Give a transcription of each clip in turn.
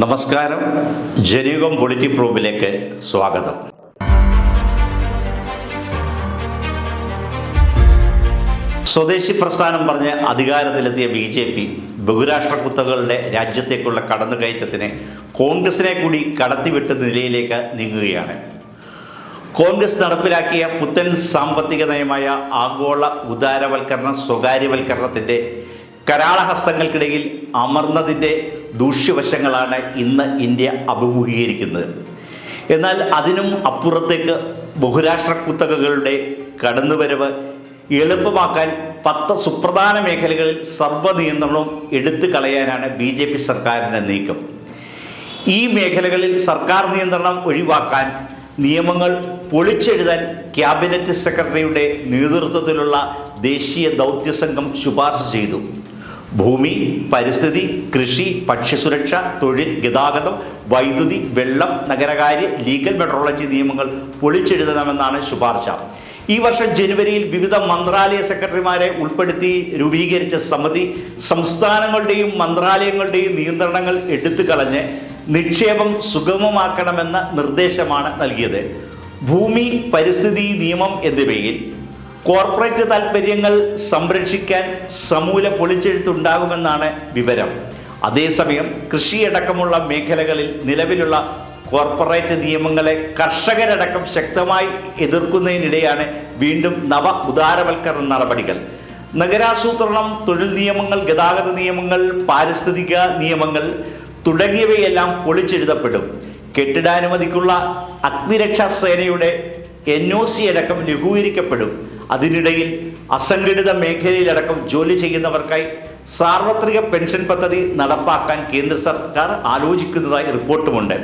നമസ്കാരം. ജനീകം പൊളിറ്റി പ്രൂമിലേക്ക് സ്വാഗതം. സ്വദേശി പ്രസ്ഥാനം പറഞ്ഞ് അധികാരത്തിലെത്തിയ ബി ജെ പി ബഹുരാഷ്ട്ര കുത്തകളുടെ രാജ്യത്തേക്കുള്ള കടന്നുകയറ്റത്തിന് കോൺഗ്രസിനെ കൂടി കടത്തിവിട്ട നിലയിലേക്ക് നീങ്ങുകയാണ്. കോൺഗ്രസ് നടപ്പിലാക്കിയ പുത്തൻ സാമ്പത്തിക നയമായ ആഗോള ഉദാരവൽക്കരണ സ്വകാര്യവൽക്കരണത്തിന്റെ കരാളഹസ്തങ്ങൾക്കിടയിൽ അമർന്നതിന്റെ ദൂഷ്യവശങ്ങളാണ് ഇന്ന് ഇന്ത്യ അഭിമുഖീകരിക്കുന്നത്. എന്നാൽ അതിനും അപ്പുറത്തേക്ക് ബഹുരാഷ്ട്ര കുത്തകകളുടെ കടന്നുവരവ് എളുപ്പമാക്കാൻ പത്ത് സുപ്രധാന മേഖലകളിൽ സർവനിയന്ത്രണവും എടുത്തു കളയാനാണ് ബി ജെ പി സർക്കാരിന്റെ നീക്കം. ഈ മേഖലകളിൽ സർക്കാർ നിയന്ത്രണം ഒഴിവാക്കാൻ നിയമങ്ങൾ പൊളിച്ചെഴുതാൻ ക്യാബിനറ്റ് സെക്രട്ടറിയുടെ നേതൃത്വത്തിലുള്ള ദേശീയ ദൗത്യ സംഘം ശുപാർശ ചെയ്തു. ഭൂമി പരിസ്ഥിതി കൃഷി ഭക്ഷ്യസുരക്ഷ തൊഴിൽ ഗതാഗതം വൈദ്യുതി വെള്ളം നഗരകാര്യ ലീഗൽ മെട്രോളജി നിയമങ്ങൾ പൊളിച്ചെഴുതണമെന്നാണ് ശുപാർശ. ഈ വർഷം ജനുവരിയിൽ വിവിധ മന്ത്രാലയ സെക്രട്ടറിമാരെ ഉൾപ്പെടുത്തി രൂപീകരിച്ച സമിതി സംസ്ഥാനങ്ങളുടെയും മന്ത്രാലയങ്ങളുടെയും നിയന്ത്രണങ്ങൾ എടുത്തു കളഞ്ഞ് നിക്ഷേപം സുഗമമാക്കണമെന്ന നിർദ്ദേശമാണ് നൽകിയത്. ഭൂമി പരിസ്ഥിതി നിയമം എന്നിവയിൽ കോർപ്പറേറ്റ് താൽപ്പര്യങ്ങൾ സംരക്ഷിക്കാൻ സമൂല പൊളിച്ചെഴുത്തുണ്ടാകുമെന്നാണ് വിവരം. അതേസമയം കൃഷിയടക്കമുള്ള മേഖലകളിൽ നിലവിലുള്ള കോർപ്പറേറ്റ് നിയമങ്ങളെ കർഷകരടക്കം ശക്തമായി എതിർക്കുന്നതിനിടെയാണ് വീണ്ടും നവ ഉദാരവൽക്കരണ നടപടികൾ. നഗരാസൂത്രണം തൊഴിൽ നിയമങ്ങൾ ഗതാഗത നിയമങ്ങൾ പാരിസ്ഥിതിക നിയമങ്ങൾ തുടങ്ങിയവയെല്ലാം പൊളിച്ചെഴുതപ്പെടും. കെട്ടിടാനുമതിക്കുള്ള അഗ്നിരക്ഷാ സേനയുടെ എൻ ഒ സി അടക്കം ലഘൂകരിക്കപ്പെടും. അതിനിടയിൽ അസംഘടിത മേഖലയിലടക്കം ജോലി ചെയ്യുന്നവർക്കായി സാർവത്രിക പെൻഷൻ പദ്ധതി നടപ്പാക്കാൻ കേന്ദ്ര സർക്കാർ ആലോചിക്കുന്നതായി റിപ്പോർട്ടുമുണ്ട്.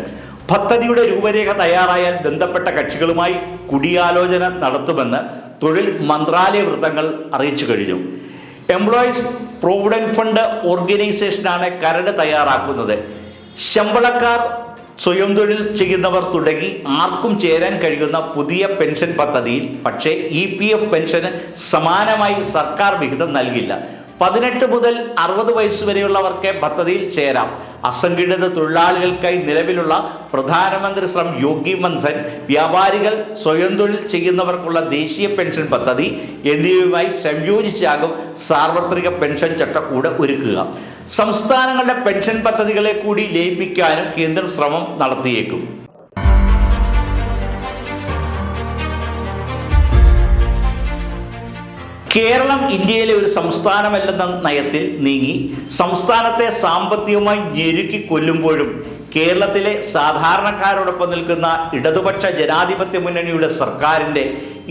പദ്ധതിയുടെ രൂപരേഖ തയ്യാറായാൽ ബന്ധപ്പെട്ട കക്ഷികളുമായി കൂടിയാലോചന നടത്തുമെന്ന് തൊഴിൽ മന്ത്രാലയ വൃത്തങ്ങൾ അറിയിച്ചു കഴിഞ്ഞു. എംപ്ലോയീസ് പ്രോവിഡന്റ് ഫണ്ട് ഓർഗനൈസേഷനാണ് കരട് തയ്യാറാക്കുന്നത്. ശമ്പളക്കാർ സ്വയം തൊഴിൽ ചെയ്യുന്നവർ തുടങ്ങി ആർക്കും ചേരാൻ കഴിയുന്ന പുതിയ പെൻഷൻ പദ്ധതിയിൽ പക്ഷേ ഇ പി എഫ് പെൻഷന് സമാനമായി സർക്കാർ വിഹിതം നൽകില്ല. പതിനെട്ട് മുതൽ അറുപത് വയസ്സ് വരെയുള്ളവർക്ക് പദ്ധതിയിൽ ചേരാം. അസംഘടിത തൊഴിലാളികൾക്കായി നിലവിലുള്ള പ്രധാനമന്ത്രി ശ്രം യോഗി മൻസൻ വ്യാപാരികൾ സ്വയം തൊഴിൽ ചെയ്യുന്നവർക്കുള്ള ദേശീയ പെൻഷൻ പദ്ധതി എന്നിവയുമായി സംയോജിച്ചാകും സാർവത്രിക പെൻഷൻ ചട്ടക്കൂട് ഒരുക്കുക. സംസ്ഥാനങ്ങളുടെ പെൻഷൻ പദ്ധതികളെ കൂടി ലയിപ്പിക്കാനും കേന്ദ്രം ശ്രമം നടത്തിയേക്കും. കേരളം ഇന്ത്യയിലെ ഒരു സംസ്ഥാനമല്ലെന്ന നയത്തിൽ നീങ്ങി സംസ്ഥാനത്തെ സാമ്പത്തികമായി ഞെരുക്കി കൊല്ലുമ്പോഴും കേരളത്തിലെ സാധാരണക്കാരോടൊപ്പം നിൽക്കുന്ന ഇടതുപക്ഷ ജനാധിപത്യ മുന്നണിയുടെ സർക്കാരിന്റെ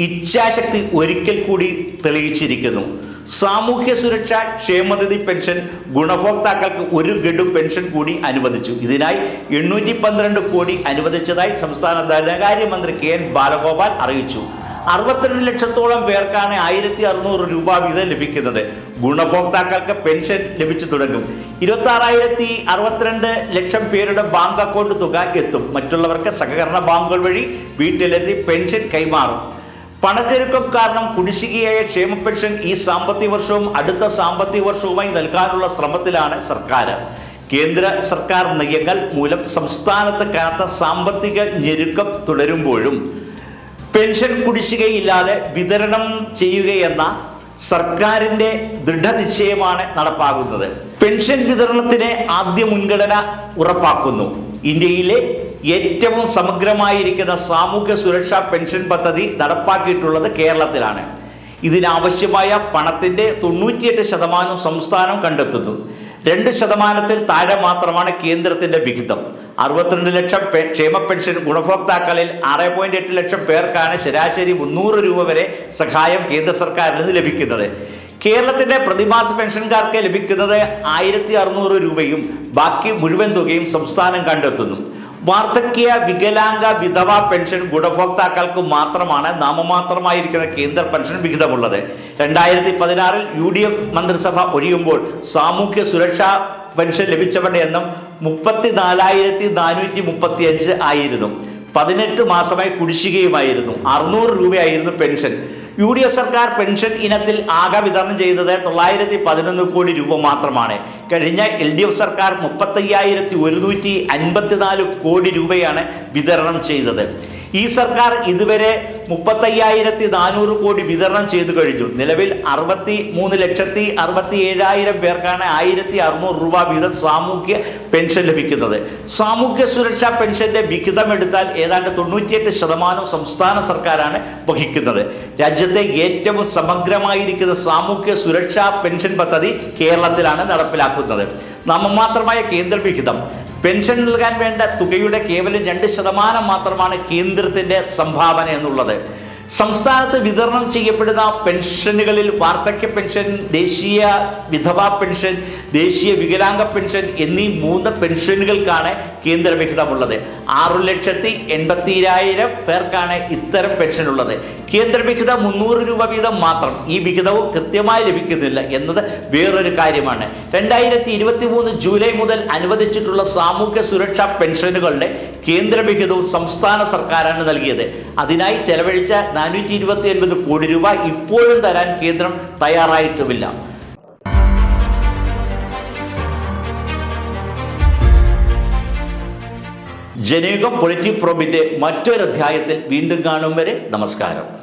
ഇച്ഛാശക്തി ഒരിക്കൽ കൂടി തെളിയിച്ചിരിക്കുന്നു. സാമൂഹ്യ സുരക്ഷ ക്ഷേമനിധി പെൻഷൻ ഗുണഭോക്താക്കൾക്ക് ഒരു ഗഡു പെൻഷൻ കൂടി അനുവദിച്ചു. ഇതിനായി എണ്ണൂറ്റി പന്ത്രണ്ട് കോടി അനുവദിച്ചതായി സംസ്ഥാന ധനകാര്യമന്ത്രി കെ എൻ ബാലഗോപാൽ അറിയിച്ചു. അറുപത്തിരണ്ട് ലക്ഷത്തോളം പേർക്കാണ് ആയിരത്തി അറുന്നൂറ് രൂപ വീതം ലഭിക്കുന്നത്. ഗുണഭോക്താക്കൾക്ക് പെൻഷൻ ലഭിച്ചു തുടങ്ങും. ഇരുപത്തി ആറായിരത്തി അറുപത്തിരണ്ട് ലക്ഷം പേരുടെ ബാങ്ക് അക്കൗണ്ട് തുക എത്തും. മറ്റുള്ളവർക്ക് സഹകരണ ബാങ്കുകൾ വഴി വീട്ടിലെത്തി പെൻഷൻ കൈമാറും. പണച്ചെരുക്കം കാരണം കുടിശ്ശികയായ ക്ഷേമ പെൻഷൻ ഈ സാമ്പത്തിക വർഷവും അടുത്ത സാമ്പത്തിക വർഷവുമായി നൽകാനുള്ള ശ്രമത്തിലാണ് സർക്കാർ. കേന്ദ്ര സർക്കാർ നയങ്ങൾ മൂലം സംസ്ഥാനത്ത് കനത്ത സാമ്പത്തിക ഞെരുക്കം തുടരുമ്പോഴും പെൻഷൻ കുടിശ്ശികയില്ലാതെ വിതരണം ചെയ്യുകയെന്ന സർക്കാരിന്റെ ദൃഢനിശ്ചയമാണ് നടപ്പാകുന്നത് പെൻഷൻ വിതരണത്തിന് ആദ്യ മുൻഗണന ഉറപ്പാക്കുന്നു. ഇന്ത്യയിലെ ഏറ്റവും സമഗ്രമായിരിക്കുന്ന സാമൂഹ്യ സുരക്ഷാ പെൻഷൻ പദ്ധതി നടപ്പാക്കിയിട്ടുള്ളത് കേരളത്തിലാണ്. ഇതിനാവശ്യമായ പണത്തിന്റെ തൊണ്ണൂറ്റിയെട്ട് ശതമാനം സംസ്ഥാനം കണ്ടെത്തുന്നു. രണ്ട് ശതമാനത്തിൽ താഴെ മാത്രമാണ് കേന്ദ്രത്തിന്റെ വിഹിതം. അറുപത്തിരണ്ട് ലക്ഷം ക്ഷേമ പെൻഷൻ ഗുണഭോക്താക്കളിൽ ആറ് പോയിന്റ് എട്ട് ലക്ഷം പേർക്കാണ് ശരാശരി മുന്നൂറ് രൂപ വരെ സഹായം കേന്ദ്ര സർക്കാരിൽ നിന്ന് ലഭിക്കുന്നത്. കേരളത്തിന്റെ പ്രതിമാസ പെൻഷൻകാർക്ക് ലഭിക്കുന്നത് ആയിരത്തി അറുന്നൂറ് രൂപയും ബാക്കി മുഴുവൻ തുകയും സംസ്ഥാനം കണ്ടെത്തുന്നു. വാർദ്ധക്യ വികലാംഗ വിധവ പെൻഷൻ ഗുണഭോക്താക്കൾക്ക് മാത്രമാണ് നാമമാത്രമായിരിക്കുന്ന കേന്ദ്ര പെൻഷൻ വിഹിതമുള്ളത്. രണ്ടായിരത്തി പതിനാറിൽ യു ഡി എഫ് മന്ത്രിസഭ ഒഴിയുമ്പോൾ സാമൂഹ്യ സുരക്ഷാ പെൻഷൻ ലഭിച്ചവരുടെ എണ്ണം മുപ്പത്തി നാലായിരത്തി നാനൂറ്റി മുപ്പത്തി അഞ്ച് ആയിരുന്നു. പതിനെട്ട് മാസമായി കുടിശ്ശികയുമായിരുന്നു. അറുന്നൂറ് രൂപയായിരുന്നു പെൻഷൻ. യു ഡി എഫ് സർക്കാർ പെൻഷൻ ഇനത്തിൽ ആകെ വിതരണം ചെയ്തത് തൊള്ളായിരത്തി പതിനൊന്ന് കോടി രൂപ മാത്രമാണ്. കഴിഞ്ഞ എൽ ഡി എഫ് സർക്കാർ മുപ്പത്തയ്യായിരത്തി ഒരുന്നൂറ്റി അൻപത്തിനാല് കോടി രൂപയാണ് വിതരണം ചെയ്തത്. ഈ സർക്കാർ ഇതുവരെ മുപ്പത്തയ്യായിരത്തി നാനൂറ് കോടി വിതരണം ചെയ്തു കഴിഞ്ഞു. നിലവിൽ അറുപത്തി മൂന്ന് ലക്ഷത്തി അറുപത്തി ഏഴായിരം പേർക്കാണ് ആയിരത്തി അറുന്നൂറ് രൂപ വീതം സാമൂഹ്യ പെൻഷൻ ലഭിക്കുന്നത്. സാമൂഹ്യ സുരക്ഷാ പെൻഷന്റെ വിഹിതം എടുത്താൽ ഏതാണ്ട് തൊണ്ണൂറ്റിയെട്ട് ശതമാനം സംസ്ഥാന സർക്കാരാണ് വഹിക്കുന്നത്. രാജ്യത്തെ ഏറ്റവും സമഗ്രമായിരിക്കുന്ന സാമൂഹ്യ സുരക്ഷാ പെൻഷൻ പദ്ധതി കേരളത്തിലാണ് നടപ്പിലാക്കുന്നത്. നാമമാത്രമായ കേന്ദ്ര വിഹിതം പെൻഷൻ നൽകാൻ വേണ്ട തുകയുടെ കേവലം രണ്ട് ശതമാനം മാത്രമാണ് കേന്ദ്രത്തിന്റെ സംഭാവന എന്നുള്ളത്. സംസ്ഥാനത്ത് വിതരണം ചെയ്യപ്പെടുന്ന പെൻഷനുകളിൽ വാർദ്ധക്യ പെൻഷൻ ദേശീയ വിധവാ പെൻഷൻ ദേശീയ വികലാംഗ പെൻഷൻ എന്നീ മൂന്ന് പെൻഷനുകൾക്കാണ് കേന്ദ്ര വിഹിതമുള്ളത് ആറു ലക്ഷത്തി എൺപത്തിരായിരം പേർക്കാണ് ഇത്തരം പെൻഷൻ ഉള്ളത് കേന്ദ്ര വിഹിതം മുന്നൂറ് രൂപ വീതം മാത്രം ഈ വിഹിതവും കൃത്യമായി ലഭിക്കുന്നില്ല എന്നത് വേറൊരു കാര്യമാണ്. രണ്ടായിരത്തി ഇരുപത്തി മൂന്ന് ജൂലൈ മുതൽ അനുവദിച്ചിട്ടുള്ള സാമൂഹ്യ സുരക്ഷാ പെൻഷനുകളുടെ കേന്ദ്ര വിഹിതവും സംസ്ഥാന സർക്കാരാണ് നൽകിയത്. അതിനായി ചെലവഴിച്ച നാനൂറ്റി കോടി രൂപ ഇപ്പോഴും തരാൻ കേന്ദ്രം തയ്യാറായിട്ടുമില്ല. ജനയുഗം പൊളിറ്റി പ്രോബിന്റെ മറ്റൊരു അധ്യായത്തിൽ വീണ്ടും കാണും വരെ നമസ്കാരം.